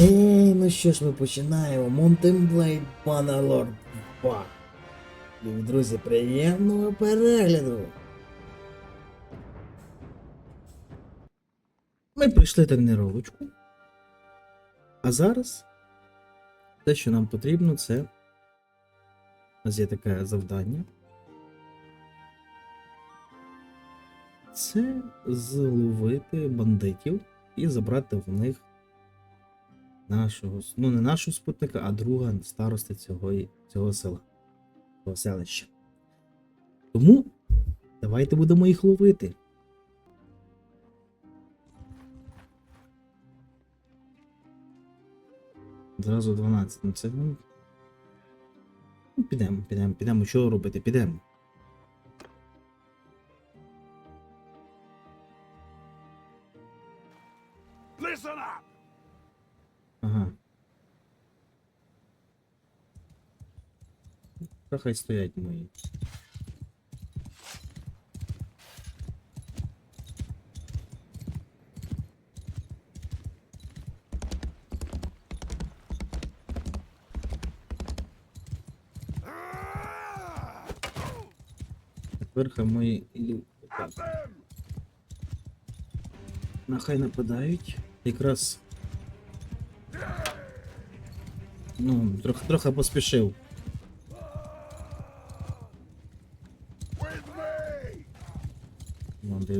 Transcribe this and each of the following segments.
Егей, ну що ж ми починаємо? Mountain Blade Bannerlord 2. Любі друзі, приємного перегляду! Ми пройшли тренировочку. А зараз те, що нам потрібно, це. У нас є таке завдання. Це зловити бандитів і забрати в них нашого, ну не нашого спутника, а друга старости цього, цього села, цього селища. Тому давайте будемо їх ловити. Зразу 12. Ну це. Ну, ну, підемо, підемо, підемо. Що робити? Підемо. Та хай стоять мої. Тепер хай мої лю- так. Them! Нахай нападають. Якраз. Ну, трохи, трохи поспішив.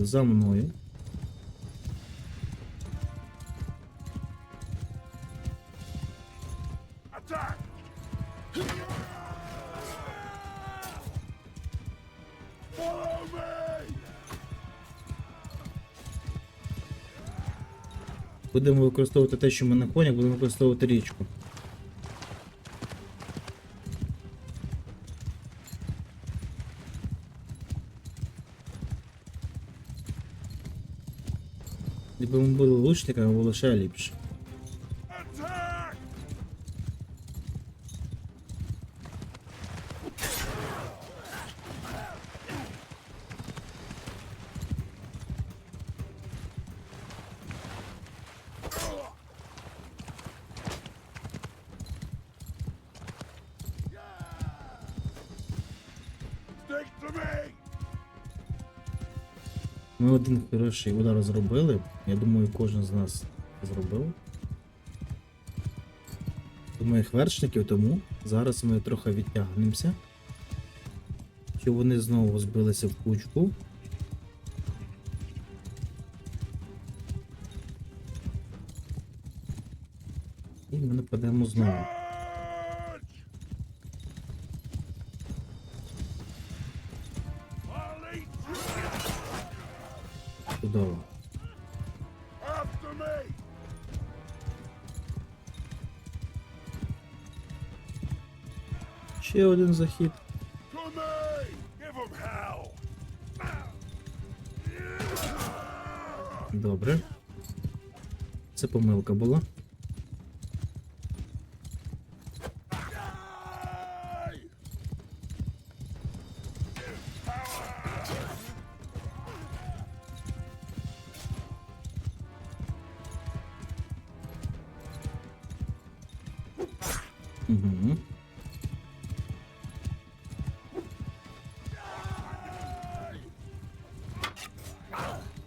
За мною. Будемо використовувати те, що ми на конях, будемо використовувати річку. Якби ми були лучниками, було Ми один хороший удар зробили. Я думаю, кожен з нас зробив. До моїх вершників, тому зараз ми трохи відтягнемося. Щоб вони знову збилися в кучку. Чудово. Ще один захід. Добре. Це помилка була.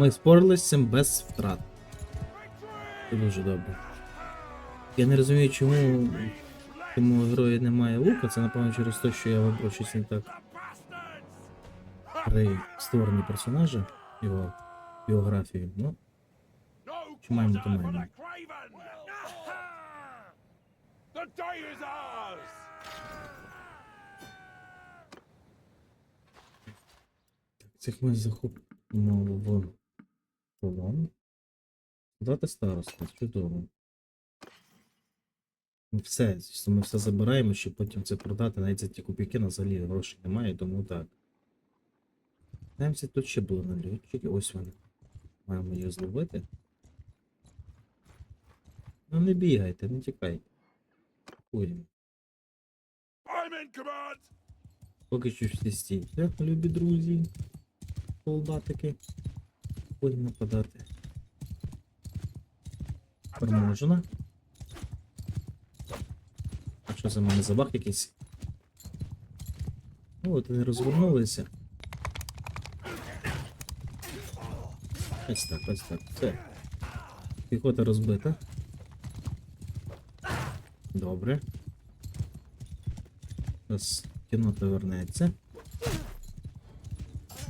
Ми спорились з цим без втрат. Це дуже добре. Я не розумію, чому цьому герої немає лука. Це напевно через те, що я вибрав щось не так при створенні персонажа, його біографію. Ну, Чи маємо, то маємо. Цих ми захопимо в полон. Дати староста, чудово. Все, ми все забираємо, щоб потім це продати. Навіть за ті копійки на взагалі грошей немає, тому так. Дивимося, тут ще були налітчики, ось вони. Маємо її зловити. Ну не бігайте, не тікайте. In! Поки що всі стійте, любі друзі. Солдатики. Будемо нападати. Переможена. А що за мене забах якийсь? О, от вони розвернулися. Ось так, ось так. Все. Піхота розбита. Добре. Зараз кінота вернеться.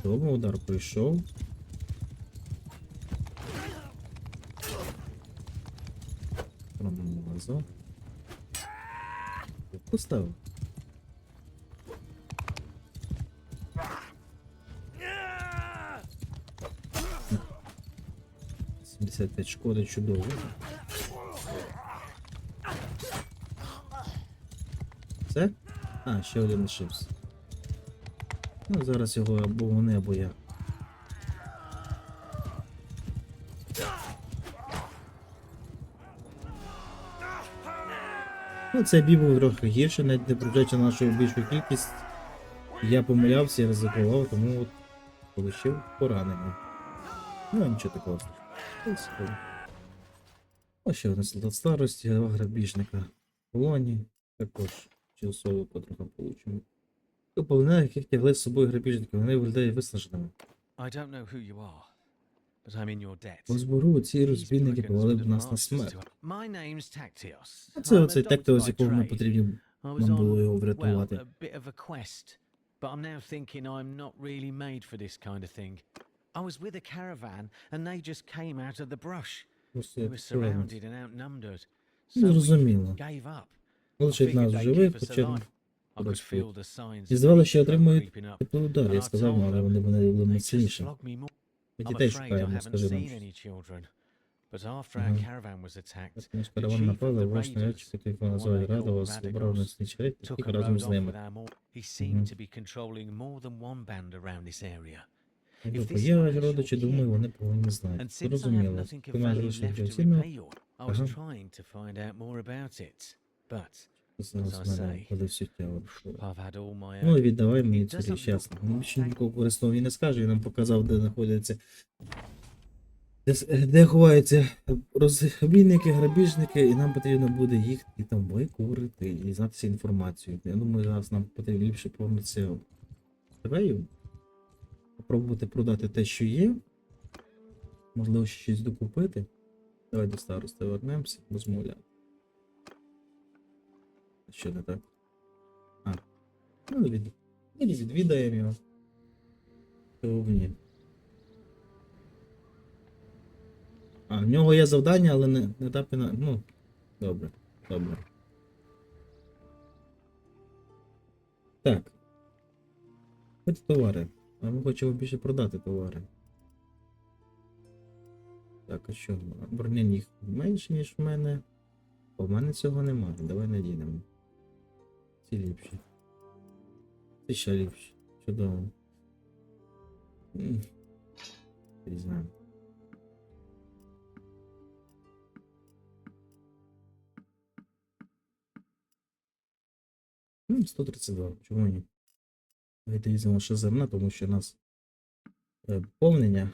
Добре, удар пройшов. Промазав. Поставив. Yeah! 75 шкоди чудово. Все? А, ще один лишився. Ну, зараз його або вони, або я. Цей бій був трохи гірше, навіть не прожече нашу більшу кількість. Я помилявся і ризикував, тому от отримав поранення. Ну, нічого такого. Ось ще один солдат старості, два грабіжника в полоні. Також часово потроху получимо. Полонених, яких тягли з собою грабіжники, вони виглядають виснаженими. I don't know who you are, debt. Ці розбійники повели б нас на смерть. А це оцей by якого ми trade. потрібно нам було його врятувати. but I'm now thinking I'm not really made for this kind of thing. I was with a caravan, and they just came out of the brush. We were surrounded and outnumbered. Ну, So we gave up. Лишить нас живих, the signs І здавалося, що отримують теплий удар. Я I сказав, але вони були They just міцніші. flogged me more. Ми I'm дітей afraid I шукаємо, haven't скажи нам. seen any children. But after Ага. our caravan was attacked, Так, Наш the караван chief of напали, the ваш raiders, нарядчик, який the one називають they Рада, call вас вибрав на Radagos, снічарі, took тільки a разом road з off ними. with our more. He seemed Мгм. to be controlling more than one band around this area. Тобто this є is my родичі, short думаю, year. вони повинні знати. And since I have Зрозуміло. nothing Ти of маєш value лише left вже to оцінку, repay you, I was Ага. trying to find out more about it. But зараз мене коли Ну і віддавай мені цю doesn't річ, ясно. look Ну, більше like- нікого користував він не скаже, він нам показав, де знаходяться. Де, де ховаються розбійники, грабіжники, і нам потрібно буде їх і там викурити і дізнатися інформацію. Я думаю, зараз нам потрібно ліпше повернутися в попробувати продати те, що є. Можливо, ще щось докупити. Давай до старости вернемося, розмовляти. Що не так? А. Ну, від... відвідаємо його. Чого б ні. А, в нього є завдання, але не, не етапі на. Ну, добре, добре. Так. Хоч товари. А ми хочемо більше продати товари. Так, а що? Броня їх менше, ніж в мене. А в мене цього немає. Давай надінемо. Ці ліпші. Ці ще ліпші. Чудово. М. Візьмемо. Ну, 132, чому ні? Давайте візьмемо ще зерна, тому що у нас е, повнення.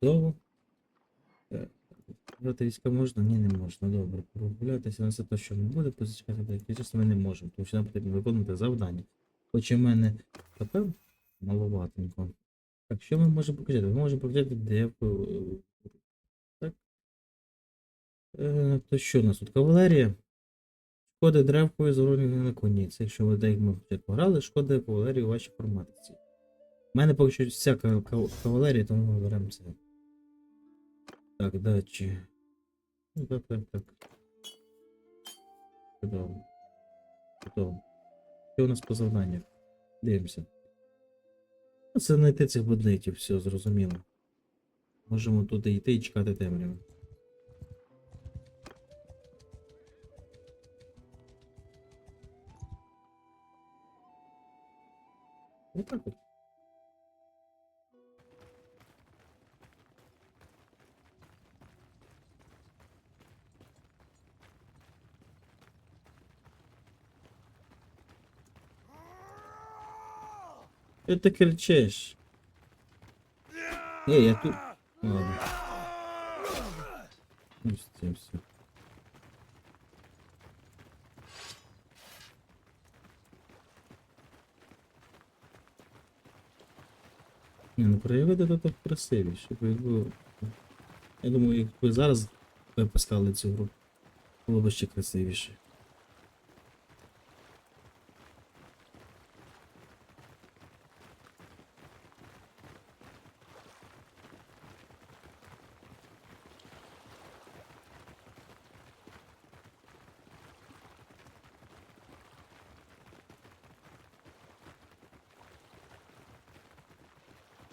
Чудово. Брати війська можна? Ні, не можна. Добре. Прогулятися на все те, що не буде, позичати деякі часу ми не можемо, тому що нам потрібно виконувати завдання. Хоч в мене КП маловатенько. Так, що ми можемо показати? Ми можемо показати девку. е, Так. Е, то що у нас тут? Кавалерія. Шкоди древкою зоронені на коні. Це якщо ви деяк ми пограли, шкоди кавалерії у вашій форматиці. У мене поки що вся ка- ка- кавалерія, тому ми беремо це. Так, дачі. Ну, так, так, так. Чудово. Чудово. Що у нас по завданнях? Дивимося. Ну, Це знайти цих бандитів, все зрозуміло. Можемо туди йти і чекати темряви. Отак от. Що ти кричиш? Ні, я тут. Ладно. Ну. Ні, ну краєвиди тут так красивіші. Якби... Я думаю, якби зараз випускали цю гру, було б ще красивіше.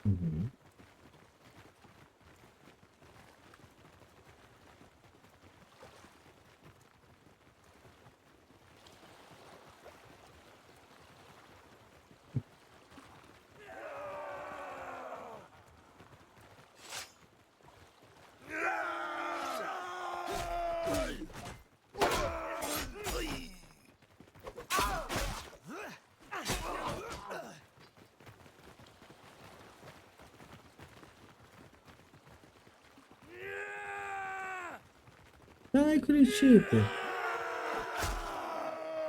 Mm-hmm. Угу. Дай кричити.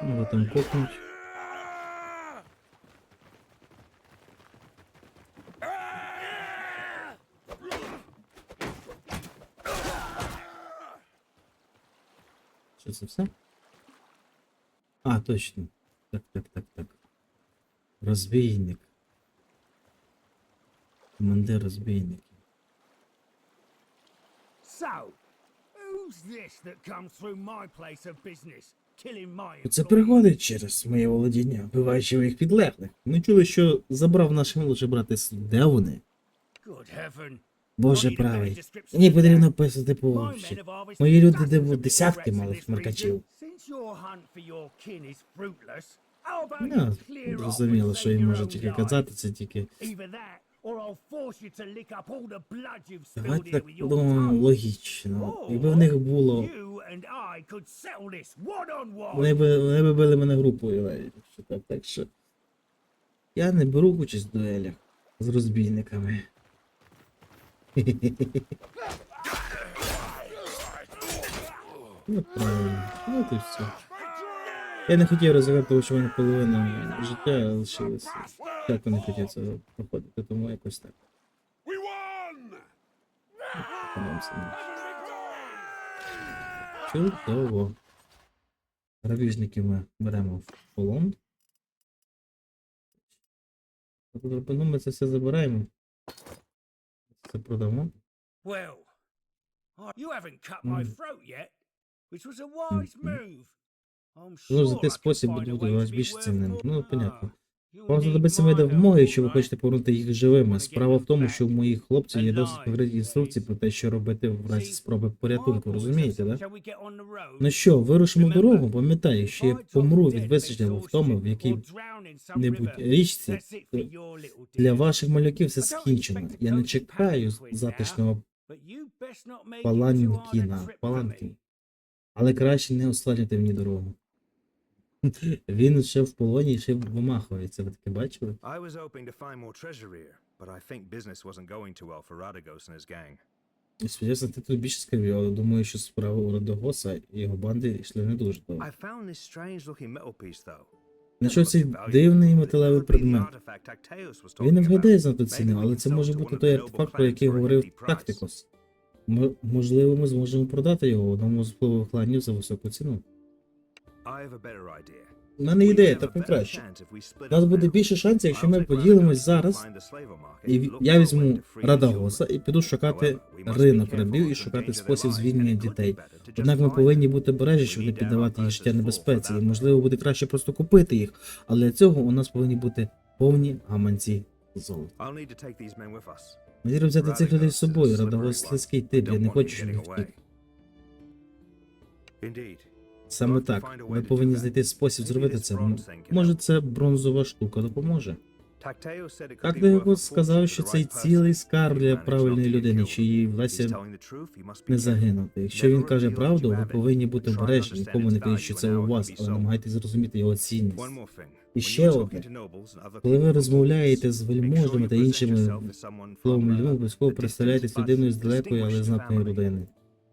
Ну, там кокнуть. Що це все? А, точно. Так, так, так, так. Розбійник. Командир розбійників. So, Це приходить через моє володіння, вбиваючи моїх підлеглих. Ми чули, що забрав наші молодші брати. Де вони? Боже правий. Мені потрібно писати по My men вовчі. have harvested Мої люди де десятки малих about Ну, зрозуміло, що їм може тільки казати, це тільки. Давайте так with подумаємо логічно. Якби в них було. Вони би, вони би били мене групою якщо так, Так що. Я не беру участь в дуелях з розбійниками. Ну правильно. Ну і все. Я не хотів тому що в мене половина життя лишилося. Так не хотів цього проходити, тому якось так. Чудово. Грабіжників ми беремо в полон. Тобто, ну, ми це все забираємо. Це продамо. Well, you haven't cut my throat yet, which was a wise move. Ну, за той спосіб буде вас worth цінним. Ну, понятно. Вам знадобиться моя допомога, якщо ви хочете повернути їх живими. Справа в тому, що back моїх хлопців є досить конкретні інструкції про те, що робити в разі спроби порятунку, розумієте, road? Ну що, вирушимо дорогу, пам'ятай, якщо я помру від of втоми в якій небудь річці, для ваших малюків все скінчено. Я не чекаю затишного паланкіна, trip for паланкін. me. Але краще не ускладнювати мені дорогу. Він ще в полоні і ще вимахується, ви таке бачили? I was hoping to find more treasure here, but I think business wasn't going too well for Radagos and his gang. Сподіваюся, ти тут більше скривів, але думаю, що справа у Радогоса і його банди йшли не дуже довго. I found this strange looking metal piece though. Знайшов цей дивний металевий предмет. Він не вгадає Maybe ціни, але це може бути той артефакт, про який говорив. Тактикос. М- можливо, ми зможемо продати його одному з впливових кланів за високу ціну. У мене ідея так better краще. У нас буде більше шансів, якщо ми поділимось зараз. І я візьму Радагоса і піду шукати ринок рабів і шукати спосіб звільнення дітей. Однак ми повинні бути бережні, We щоб не піддавати їх життя небезпеці. І можливо буде краще просто купити їх. Але для цього у нас повинні бути повні гаманці. Мені треба взяти цих людей з собою, slippery слизький тип, я не хочу, щоб він втік. Саме так, ми повинні знайти спосіб зробити це. Може, це бронзова штука допоможе. Tacteo said it Так be його сказав, що цей цілий скарб для правильної людини, чиї he's власне не загинути. Якщо він каже правду, ви повинні бути обережні, нікому не кажіть, що це у вас, але намагайтесь зрозуміти його цінність. І ще одне. Коли ви розмовляєте з you та іншими словом uh, людьми, обов'язково distant людиною з далекої, але знатної родини.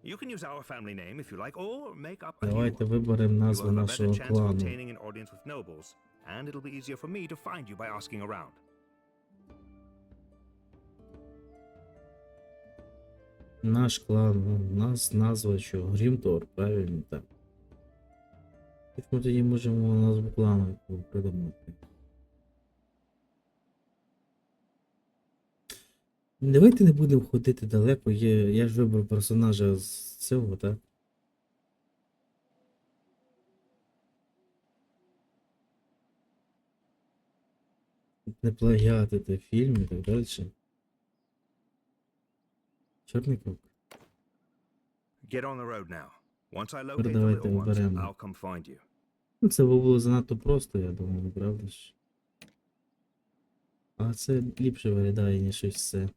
You can use our family name if you like, or make up a new Давайте виберемо You назву will have a better нашого chance of клану. obtaining an audience with nobles, and it'll be easier for me to find you by asking around. Наш клан, ну, у нас назва що? Грімтор, правильно так. Як ми тоді можемо назву клану придумати? Давайте не будемо ходити далеко, є, я ж вибрав персонажа з цього, так? Не плагіатити фільм і так далі. Чорний круг. Get on the road now. Once I locate the Передавайте ones. I'll come find you. Ну, це було занадто просто, я думаю, правда ж? А це ліпше виглядає, ніж щось це.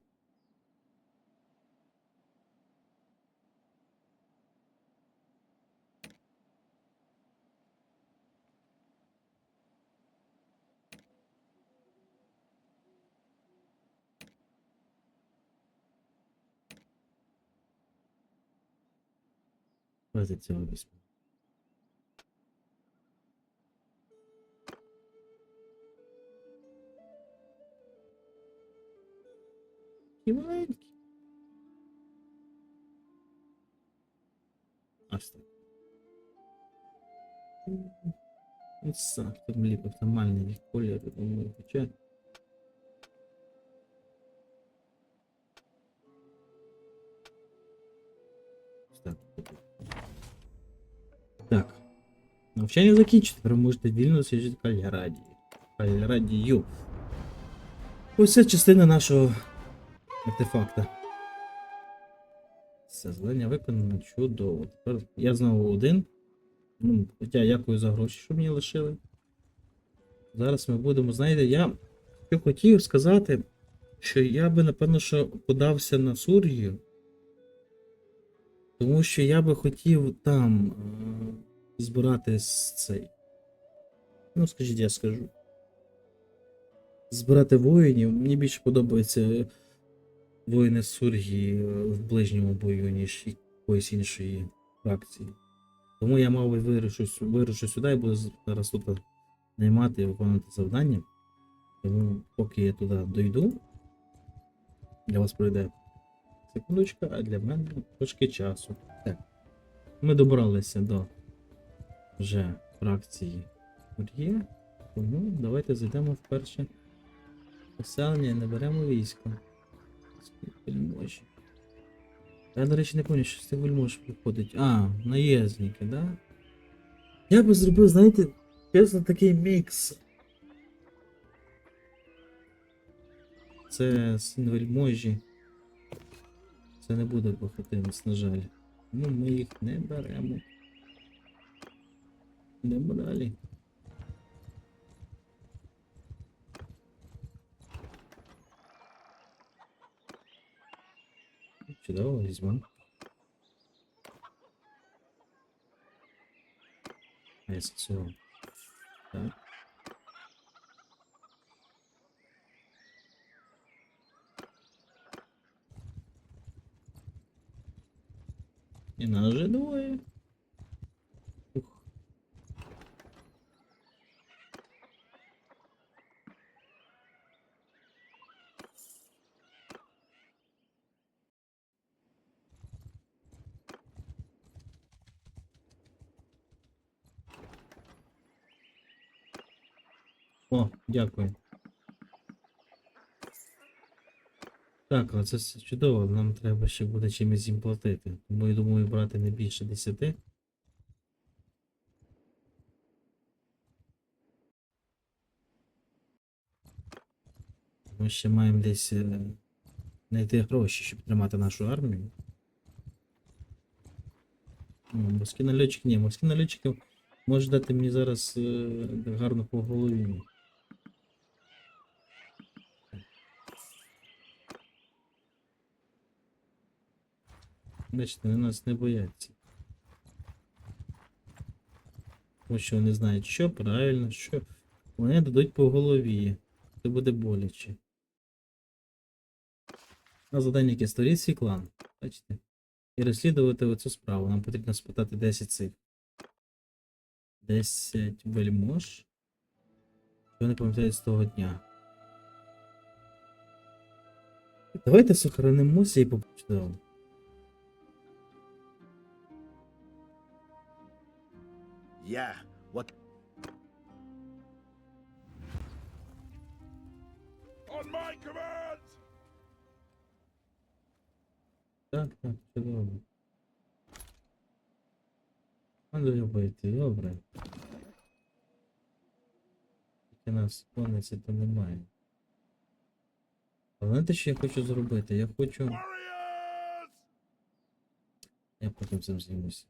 Давайте цього візьмемо. І маленький. Ось так. Ось так, там ліп оптимальний колір, я думаю, хоча. Ось так. Так. Навчання закінчено, ви можете вільно служити кальрадії. Кальрадію. Ось це частина нашого артефакта. Все, завдання виконано чудово. Тепер я знову один. Ну, хоча дякую за гроші, що мені лишили. Зараз ми будемо, знаєте, я що хотів сказати, що я би, напевно, що подався на Сургію. Тому що я би хотів там е, збирати цей. Ну, скажіть, я скажу. Збирати воїнів. Мені більше подобається воїни з Сургії е, в ближньому бою, ніж якоїсь іншої фракції. Тому я, мабуть, вирушу, вирушу сюди і буду зараз тут наймати і виконувати завдання. Тому поки я туди дойду, для вас пройде секундочка, а для мене трошки часу. Так. Ми добралися до вже фракції Ур'є, тому давайте зайдемо в перше поселення і наберемо військо. Вельможі. Я, до речі, не пам'ятаю, що з цих вельмож виходить. А, наєзники, да? Я би зробив, знаєте, чесно, такий мікс. Це син вельможі. Це не буде похотинець, на жаль. Ну, ми їх не беремо. Йдемо далі. Чудово, візьмемо. Ось цього. Так. І нас же двоє. Ух. О, дякую. Так, це все чудово, нам треба ще буде чимось їм платити. Тому я думаю брати не більше 10. Ми ще маємо десь е, знайти гроші, щоб тримати нашу армію. О, нальотчик, ні, морський нальотчик може дати мені зараз е, гарно по голові. Бачите, вони нас не бояться. Тому що вони знають, що правильно, що вони дадуть по голові. Це буде боляче. На завдання яке створіть свій клан. Бачите? І розслідувати оцю справу. Нам потрібно спитати 10 цих. 10 вельмож. Що не пам'ятають з того дня. Давайте сохранимося і попочнемо. Yeah, what? On my command! Так, так, чудово. Надо робити, добре. Тільки нас конниці то немає. Але знаєте, що я хочу зробити? Я хочу. Я потім цим займуся.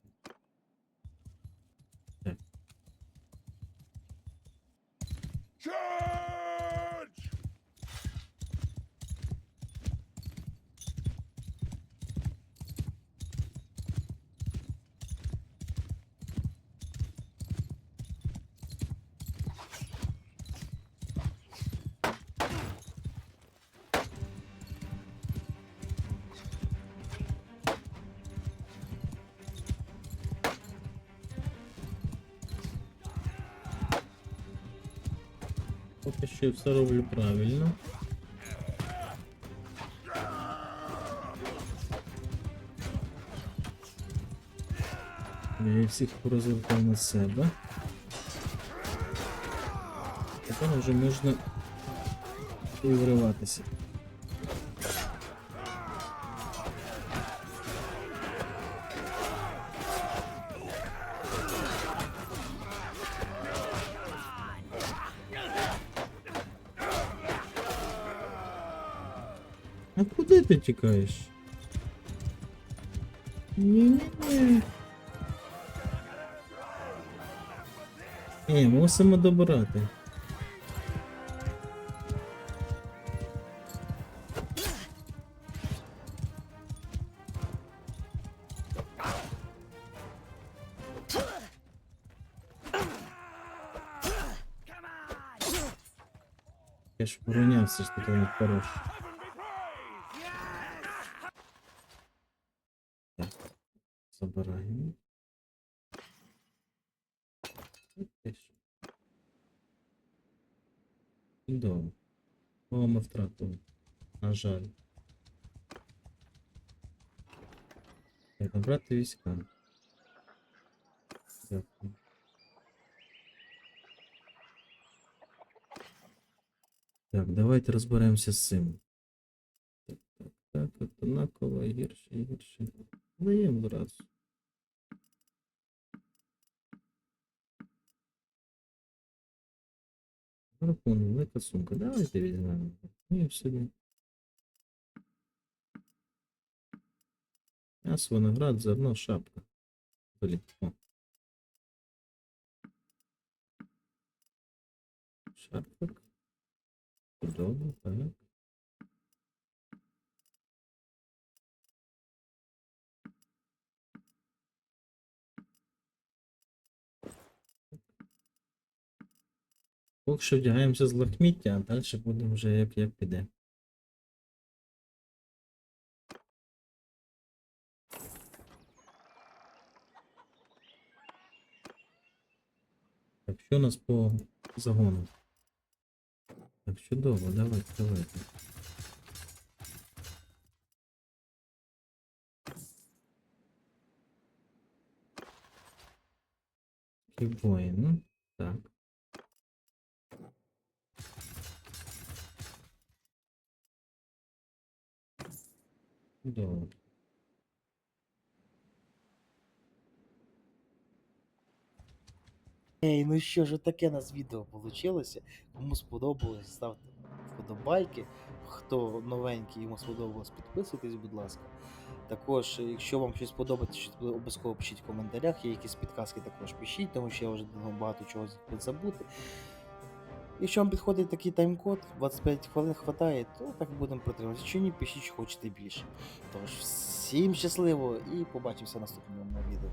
Поки що все роблю правильно. Я всіх порозвертав на себе. Тепер вже можна і вириватися. А куди ти тікаєш? Ні-ні-ні. Ні, мусимо добирати. Я ж поронявся, що ти не хорош. Чудово. Кого ми втратили? На жаль. Так, набрати війська. Дякую. Так, давайте розберемося з цим. Так, так, так, однаково, гірше, гірше. Даємо зразу. Гарпун, велика сумка. Давайте візьмемо. Ну і собі. М'ясо, виноград, зерно, шапка. Блін, о. Шапок. Чудово, так. Поки що вдягаємося з лахміття, а далі будемо вже як, як піде. Так, що у нас по загону? Так, чудово, давайте, давайте. Воїн, ну, так. Ей, ну що ж таке у нас відео вийшло. Кому сподобалось, ставте вподобайки, хто новенький, йому сподобалось, підписуйтесь, будь ласка. Також, якщо вам щось подобається, обов'язково пишіть в коментарях. Є якісь підказки також пишіть, тому що я вже багато чого забути. Якщо вам підходить такий тайм-код, 25 хвилин хватає, то так будемо протриматися. Якщо ні, пишіть, що хочете більше. Тож, всім щасливо і побачимося в наступному відео.